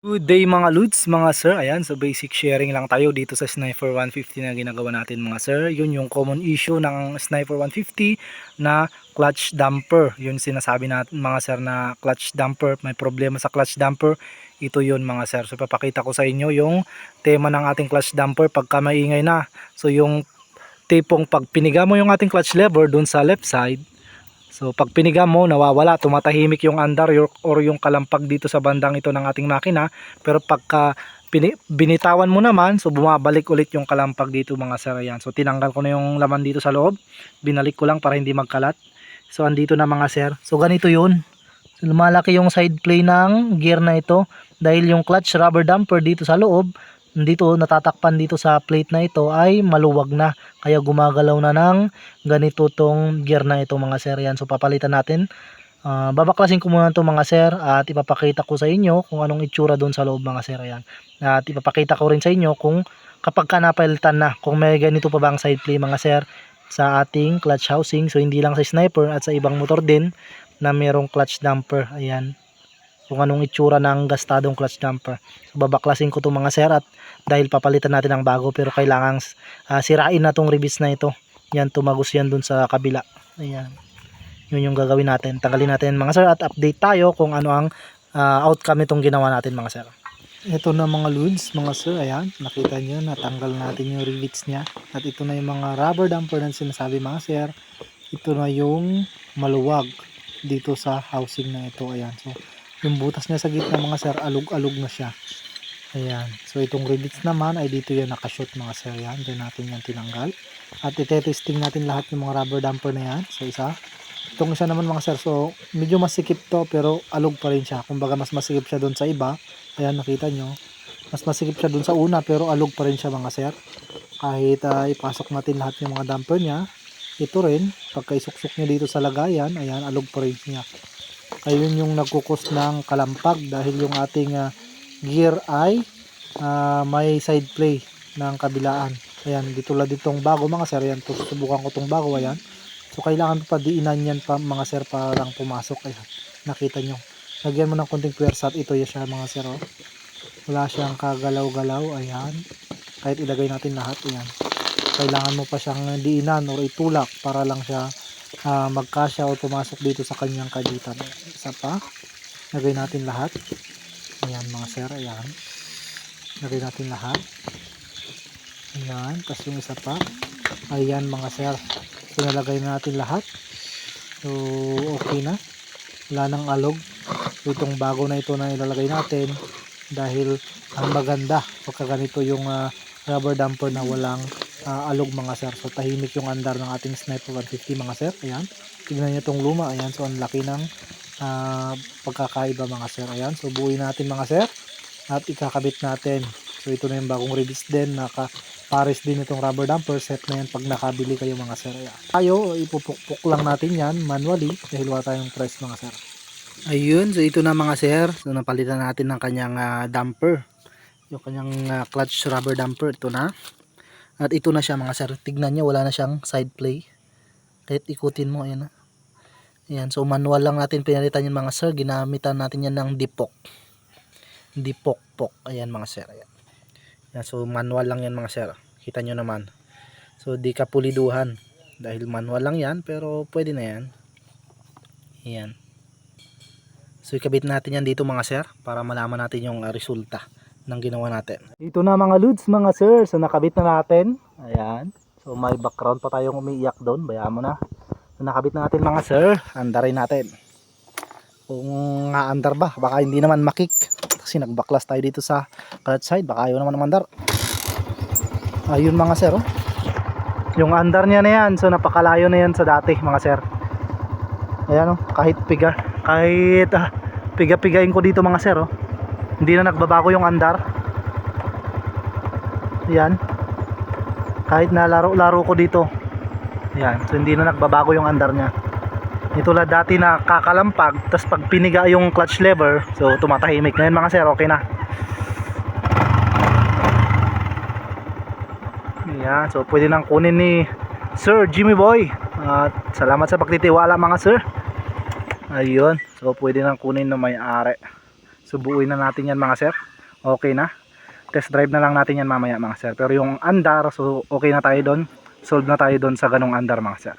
Good day mga Ludes, mga sir. Ayan, so basic sharing lang tayo dito sa Sniper 150 na ginagawa natin mga sir. Yun yung common issue ng Sniper 150 na clutch damper. Yun sinasabi natin mga sir na clutch damper. May problema sa clutch damper. Ito yun mga sir. So papakita ko sa inyo yung tema ng ating clutch damper pagka maingay na. So yung tipong pag piniga mo yung ating clutch lever dun sa left side, So pag piniga mo, nawawala, tumatahimik yung andar or yung kalampag dito sa bandang ito ng ating makina. Pero pagka binitawan mo naman, so bumabalik ulit yung kalampag dito mga sir. Ayan. So tinanggal ko na yung laman dito sa loob. Binalik ko lang para hindi magkalat. So andito na mga sir. So ganito yun. So, lumalaki yung side play ng gear na ito dahil yung clutch rubber damper dito sa loob dito natatakpan dito sa plate na ito ay maluwag na. Kaya gumagalaw na ng ganito tong gear na ito mga sir. Yan so papalitan natin. Ah, babaklasin ko muna ito mga sir at ipapakita ko sa inyo kung anong itsura doon sa loob mga sir. Yan at ipapakita ko rin sa inyo kung kapag ka napalitan na kung may ganito pa ba ang side play mga sir sa ating clutch housing. So hindi lang sa sniper at sa ibang motor din na merong clutch damper. Ayan kung anong itsura ng gastadong clutch damper. So babaklasin ko to mga sir at dahil papalitan natin ang bago pero kailangan ah, sirain na tong ribis na ito. Yan tumagos yan dun sa kabila. Ayan. Yun yung gagawin natin. Tanggalin natin mga sir at update tayo kung ano ang ah, outcome itong ginawa natin mga sir. Ito na mga ludes mga sir. Ayan nakita nyo natanggal natin yung rivets nya at ito na yung mga rubber damper na sinasabi mga sir. Ito na yung maluwag dito sa housing na ito. Ayan so yung butas niya sa gitna mga sir alug-alug na siya. Ayan. So itong rivets naman ay dito yan nakashoot mga sir. Yan dyan natin yan tinanggal. At itetesting natin lahat ng mga rubber damper na yan. So isa. Itong isa naman mga sir so medyo masikip to pero alog pa rin siya. Kumbaga mas masikip siya doon sa iba. Ayan nakita nyo. Mas masikip siya doon sa una pero alog pa rin siya mga sir. Kahit ah, ipasok natin lahat ng mga damper niya ito rin pagka isuksok nyo dito sa lagayan ayan alog pa rin niya ayun yung nagkukos ng kalampag dahil yung ating ah, gear ay ah, may side play ng kabilaan. Ayan dito lang ditong bago. Mga sir ayan susubukan ko tong bago ayan. So kailangan pa diinan yan pa mga sir para lang pumasok. Ayan nakita nyo. Lagyan mo ng konting puwersa at ito yan siya mga sir oh. wala siyang kagalaw-galaw ayan. Kahit ilagay natin lahat ayan. Kailangan mo pa siyang diinan or itulak para lang siya ah, magkasya o pumasok dito sa kanyang kagitan. Isa pa lagay natin lahat. Ayan mga sir ayan. Lagay natin lahat. Ayan tapos yung isa pa. Ayan mga sir. So natin lahat. So okay na. Wala nang alog. Itong bago na ito na ilalagay natin dahil ang maganda pagka ganito yung ah, rubber damper na walang ah, alog mga sir. So tahimik yung andar ng ating sniper 150 mga sir. Ayan. Tignan nyo itong luma. Ayan. So ang laki ng ah, pagkakaiba mga sir. Ayan. So buuin natin mga sir. At ikakabit natin. So ito na yung bagong release din. Naka pares din itong rubber damper set na yan pag nakabili kayo mga sir. Ayan. tayo ipupukpuk lang natin yan manually dahil wala tayong press mga sir. Ayun. So ito na mga sir. So napalitan natin ng kanyang ah, damper. Yung kanyang ah, clutch rubber damper. Ito na at ito na siya mga sir tignan nyo wala na siyang side play kahit ikutin mo ayan Ayan, so manual lang natin pinalitan yung mga sir. Ginamitan natin yan ng dipok. Dipok-pok. Ayan mga sir. Ayan. Ayan, so manual lang yan mga sir. Kita nyo naman. So di ka puliduhan. Dahil manual lang yan, pero pwede na yan. Ayan. So ikabit natin yan dito mga sir. Para malaman natin yung ah, resulta ng ginawa natin. Ito na mga ludes mga sir. So nakabit na natin. Ayan. So may background pa tayong umiiyak doon. Bayaan mo na. So, nakabit na natin mga sir. Andarin natin. Kung nga andar ba, baka hindi naman makik. Kasi nagbaklas tayo dito sa clutch side. Baka ayaw naman mandar. Ayun mga sir. Oh. Yung andar niya na yan. So napakalayo na yan sa dati mga sir. Ayan oh. Kahit piga. Kahit ah, piga-pigain ko dito mga sir. Oh. Hindi na nagbabago yung andar. Ayan. Kahit nalaro-laro ko dito. Yan, so hindi na nagbabago yung andar niya. Ito la dati na kakalampag, tapos pag piniga yung clutch lever, so tumatahimik. Ngayon mga sir, okay na. Yan, so pwede nang kunin ni Sir Jimmy Boy. At salamat sa pagtitiwala mga sir. Ayun, so pwede nang kunin na may-ari. So buuin na natin yan mga sir. okay na. Test drive na lang natin yan mamaya mga sir. Pero yung andar, so okay na tayo doon. Solve na tayo doon sa ganong andar mga sir.